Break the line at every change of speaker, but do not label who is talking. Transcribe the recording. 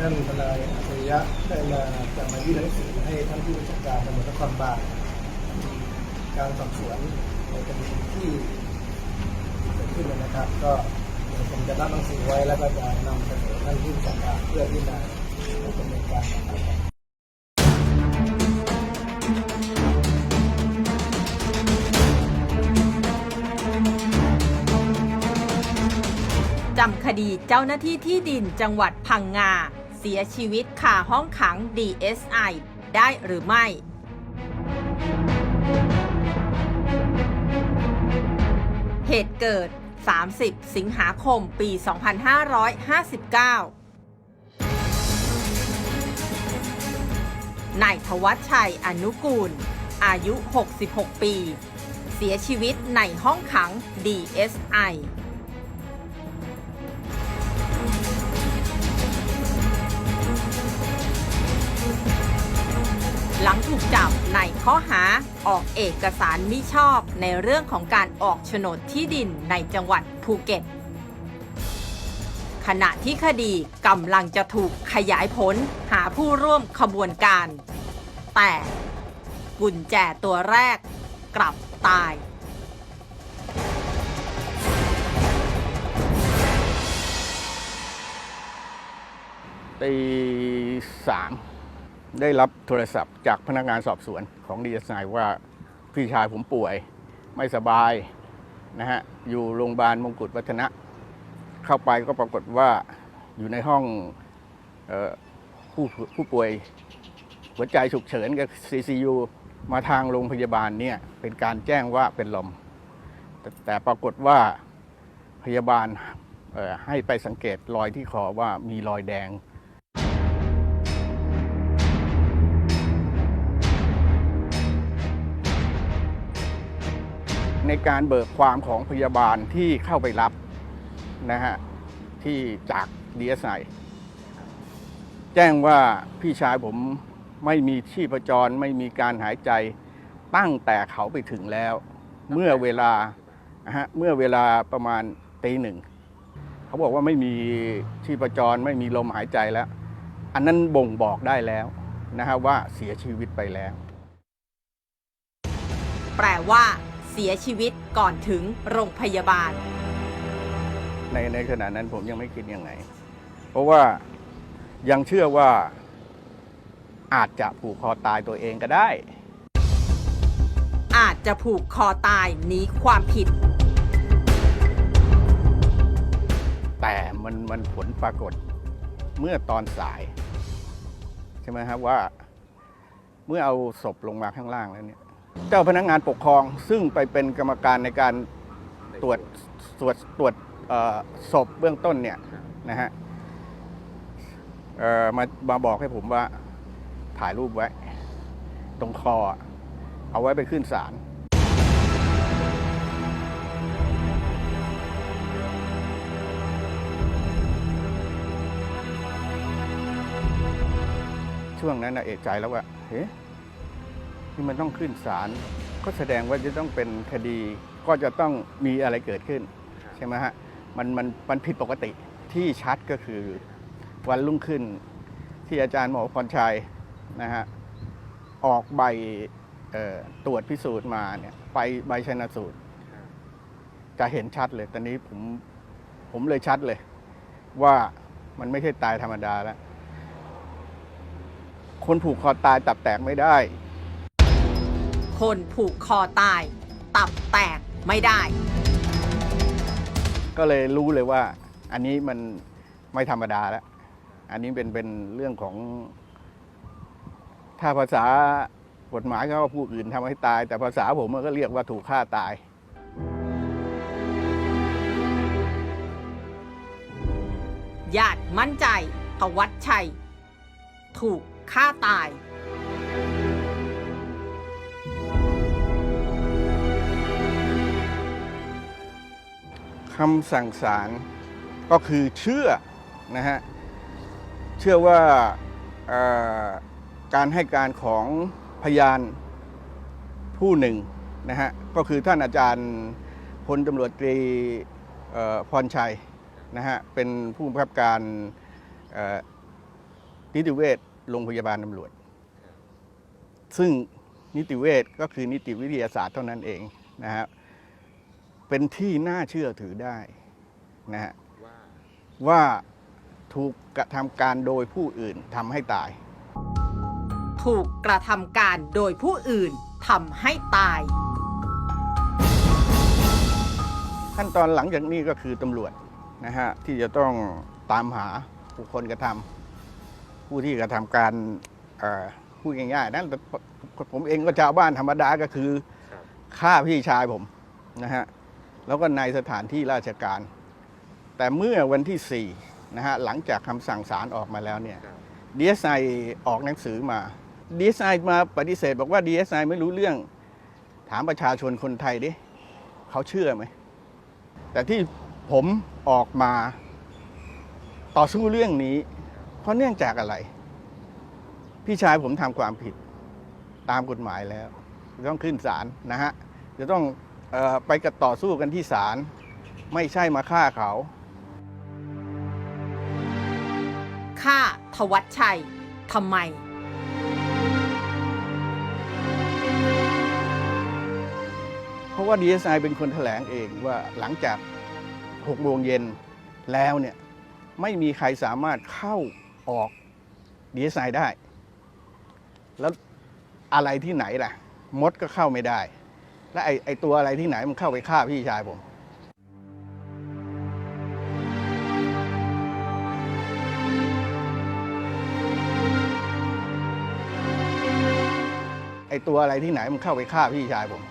เลยมาจะมายื่นหนังสือให้ท่านผู้บัญชาการตำรวจนครบาลการสอบสวนในคดีที่เกิดขึ้นนะครับ ก็ผมจะรับหนังสือไว้แล้วก็จะนำเสนอท่านผู้บัญชาการเพื่อที่จะดำเนินการต่อไปครับ
จำคดีเจ้าหน้าที่ที่ดินจังหวัดพังงา เสียชีวิตคาห้องขัง DSI ได้หรือไม่เหตุเกิด 30 สิงหาคม ปี 2559 นายธวัชชัยอนุกูล อายุ 66 ปี เสียชีวิตในห้องขัง DSI หลังถูกจับในข้อหาออกเอกสารมิชอบในเรื่องของการออกโฉนดที่ดินในจังหวัดภูเก็ต ขณะที่คดีกำลังจะถูกขยายผลหาผู้ร่วมขบวนการ แต่กุญแจตัวแรกกลับตาย
ตีสาม ได้รับโทรศัพท์จากพนักงานสอบสวนของดีเอสไว่าพี่ชายผมป่วยไม่สบายนะฮะอยู่โรงพยาบาลมงกุฎวัฒนะ เข้าไปก็ปรากฏว่าอยู่ในห้องออผู้ผู้ป่วยหัวใจฉุกเฉินกับ CCU มาทางโรงพยาบาลเนี่ยเป็นการแจ้งว่าเป็นลม แต่แต่ปรากฏว่าพยาบาลให้ไปสังเกตรอยที่คอว่ามีรอยแดง ในการเบิกความของพยาบาลที่เข้าไปรับนะฮะที่จากดีเอสไอแจ้งว่าพี่ชายผมไม่มีชีพจรไม่มีการหายใจตั้งแต่เขาไปถึงแล้ว เมื่อเวลาฮะเมื่อเวลาประมาณตีหนึ่งเขาบอกว่าไม่มีชีพจรไม่มีลมหายใจแล้ว อันนั้นบ่งบอกได้แล้วนะฮะว่าเสียชีวิตไปแล้ว
แปลว่า เสียชีวิตก่อนถึงโรงพยาบาล
ในในขณะนั้นผมยังไม่คิดยังไง เพราะว่ายังเชื่อว่าอาจจะผูกคอตายตัวเองก็ได้
อาจจะผูกคอตายหนีความผิด
แต่มันมันผลปรากฏเมื่อตอนสาย ใช่ไหมครับว่า เมื่อเอาศพลงมาข้างล่างแล้วเนี่ย เจ้าพนักงานปกครองซึ่งไปเป็นกรรมการในการตรวจตรวจตรวจศพเบื้องต้นเนี่ยนะฮะมามาบอกให้ผมว่าถ่ายรูปไว้ ตรงคอ เอาไว้ไปขึ้นศาลช่วงนั้นนะเอกใจแล้วว่าเฮ้ ที่มันต้องขึ้นศาลก็แสดงว่าจะต้องเป็นคดี ก็จะต้องมีอะไรเกิดขึ้นใช่ไหมฮะมันมันมันผิดปกติที่ชัดก็คือวันรุ่งขึ้นที่อาจารย์หมอพรชัยนะฮะออกใบเอ่อตรวจพิสูจน์มาเนี่ยไปใบชนสูตร จะเห็นชัดเลย ตอนนี้ผมผมเลยชัดเลย ว่ามันไม่ใช่ตายธรรมดาแล้ว คนผูกคอตายตับแตกไม่ได้
คนผูกคอตาย ตับแตกไม่ได้
ก็เลยรู้เลยว่าอันนี้มันไม่ธรรมดาแล้ว อันนี้เป็นเป็นเรื่องของ ถ้าภาษากฎหมายเขาว่าผู้อื่นทำให้ตาย แต่ภาษาผมมันก็เรียกว่าถูกฆ่าตาย
ญาติมั่นใจทวัชชัย ถูกฆ่าตาย
คำสั่งศาลก็คือเชื่อนะฮะเชื่อว่าการให้การของพยานผู้หนึ่งนะฮะก็คือท่านอาจารย์พลตำรวจตรีพรชัยนะฮะเป็นผู้บังคับการนิติเวชโรงพยาบาลตำรวจ ซึ่งนิติเวชก็คือนิติวิทยาศาสตร์เท่านั้นเองนะฮะ เป็นที่น่าเชื่อถือได้นะฮะว่าถูกกระทำการโดยผู้อื่นทำให้ตาย
ถูกกระทำการโดยผู้อื่นทำให้ตาย
ขั้นตอนหลังจากนี้ก็คือตำรวจนะฮะที่จะต้องตามหาบุคคลกระทำผู้ที่กระทำการเอ่อพูดง่ายๆนั่นผมเองก็ชาวบ้านธรรมดาก็คือฆ่าพี่ชายผมนะฮะ แล้วก็ในสถานที่ราชการ แต่เมื่อวันที่4นะฮะหลังจากคำสั่งศาลออกมาแล้วเนี่ยดีเอสไอออกหนังสือมาดีเอสไอมาปฏิเสธ บอกว่าดีเอสไอไม่รู้เรื่อง ถามประชาชนคนไทยดิเขาเชื่อไหม แต่ที่ผมออกมาต่อสู้เรื่องนี้ เพราะเนื่องจากอะไร พี่ชายผมทำความผิดตามกฎหมายแล้ว ต้องขึ้นศาลนะฮะ จะต้อง ไปกันต่อสู้กันที่ศาลไม่ใช่มาฆ่าเขา
ฆ่าทวัชชัยทำไม
เพราะว่า DSI เป็นคนแถลงเองว่าหลังจาก6โมงเย็นแล้วเนี่ยไม่มีใครสามารถเข้าออก DSI ได้ แล้วอะไรที่ไหนล่ะ มดก็เข้าไม่ได้ และไอ้ไอ้ตัวอะไรที่ไหนมันเข้าไปฆ่าพี่ชายผมไอ้ตัวอะไรที่ไหนมันเข้าไปฆ่าพี่ชายผม